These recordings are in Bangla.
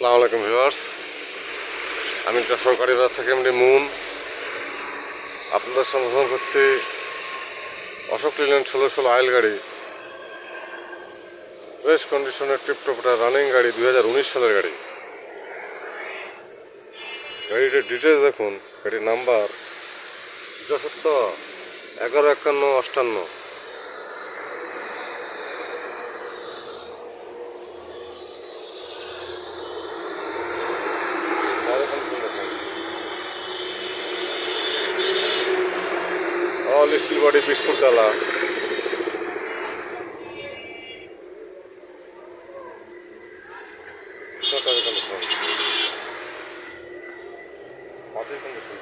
আসসালামু আলাইকুম ভিউয়ার্স। আমি সরকারি বাস থেকে এমনি মুন। আপনাদের সম্বোধন করছি অশোক লিলেন ষোলো ষোলো আইল গাড়ি। বেশ কন্ডিশনের টিপটপটা রানিং গাড়ি দুই হাজার উনিশ সালের গাড়ি। গাড়িটির ডিটেলস দেখুন। গাড়ির নাম্বার যশোত্ত এগারো একান্ন অষ্টান্ন। All steel body biscuit condition মাটির কন্ডিশন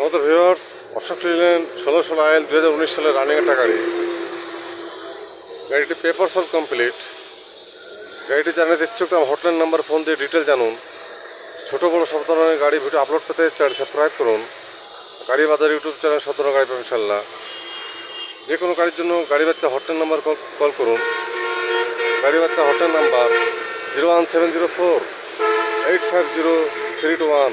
আমাদের ভিউয়ার্স অশোক লিলেন ষোলো ষোলো আইল দু হাজার উনিশ সালের রানিং একটা গাড়ি গাড়িটি পেপার সল কমপ্লিট গাড়িটি জানাতে ইচ্ছুক হটলাইন নাম্বার ফোন দিয়ে ডিটেল জানুন। ছোটো বড়ো সব ধরনের গাড়ি ভিডিও আপলোড পেতে চ্যানেল সাবস্ক্রাইব করুন। গাড়ি বাজার ইউটিউব চ্যানেল ধরনের গাড়ি পাবেন ইনশাল্লাহ যে কোনো গাড়ির জন্য গাড়ি বাচ্চা হটলাইন নাম্বার কল করুন। গাড়ি বাচ্চা hotline number zero one seven zero four eight five zero three two one